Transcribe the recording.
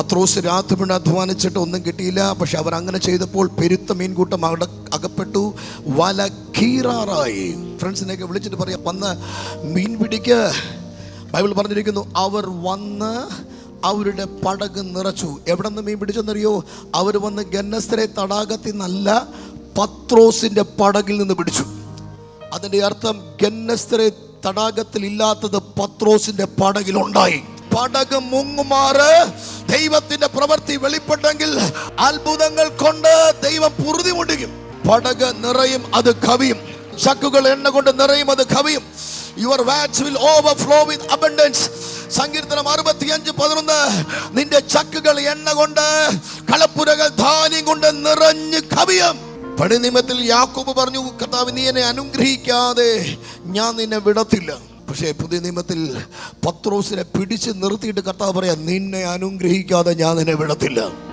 പത്രോസ് രാത്രി പിന്നെ അധ്വാനിച്ചിട്ട് ഒന്നും കിട്ടിയില്ല. പക്ഷെ അവർ അങ്ങനെ ചെയ്തപ്പോൾ പെരുത്ത മീൻകൂട്ടം അവിടെ അകപ്പെട്ടു. വല കീറാറായി. ഫ്രണ്ട്സിനെയൊക്കെ വിളിച്ചിട്ട് പറയാം വന്ന് മീൻ പിടിക്ക്. ബൈബിൾ പറഞ്ഞിരിക്കുന്നു അവർ വന്ന് അവരുടെ പടക് നിറച്ചു. എവിടെ നിന്ന് മീൻ പിടിച്ചെന്നറിയോ? അവർ വന്ന് ഗന്നസ്തരെ തടാകത്തിൽ നല്ല പത്രോസിന്റെ പടകിൽ നിന്ന് പിടിച്ചു. അതിന്റെ അർത്ഥം ഗന്നസ്തരെ തടാകത്തിൽ ഇല്ലാത്തത് പത്രോസിന്റെ പടകിലുണ്ടായി. പടക് മുങ്ങുമാറ് ദൈവത്തിന്റെ പ്രവൃത്തി വെളിപ്പെട്ടെങ്കിൽ അത്ഭുതങ്ങൾ കൊണ്ട് ദൈവം പുറുതി മുടിക്കും പടക് നിറയും അത് കവിയും. ചക്കുകൾ എണ്ണ കൊണ്ട് നിറയും അത് കവിയും. Your watch will overflow with abundance സങ്കീർത്തനം അറുപത്തിയഞ്ച് പതിനൊന്ന്. നിന്റെ ചക്കുകൾ എണ്ണ കൊണ്ട് കളപ്പുരകൾ ധാന്യം കൊണ്ട് നിറഞ്ഞ് കവിയും. പണിനിമത്തിൽ യാക്കോബ് പറഞ്ഞു കർത്താവ് നീ എന്നെ അനുഗ്രഹിക്കാതെ ഞാൻ നിന്നെ വിടത്തില്ല. പക്ഷേ പുതിയ നിയമത്തിൽ പത്രോസിനെ പിടിച്ച് നിർത്തിയിട്ട് കർത്താവ് പറയാം നിന്നെ അനുഗ്രഹിക്കാതെ ഞാൻ നിന്നെ വിടത്തില്ല.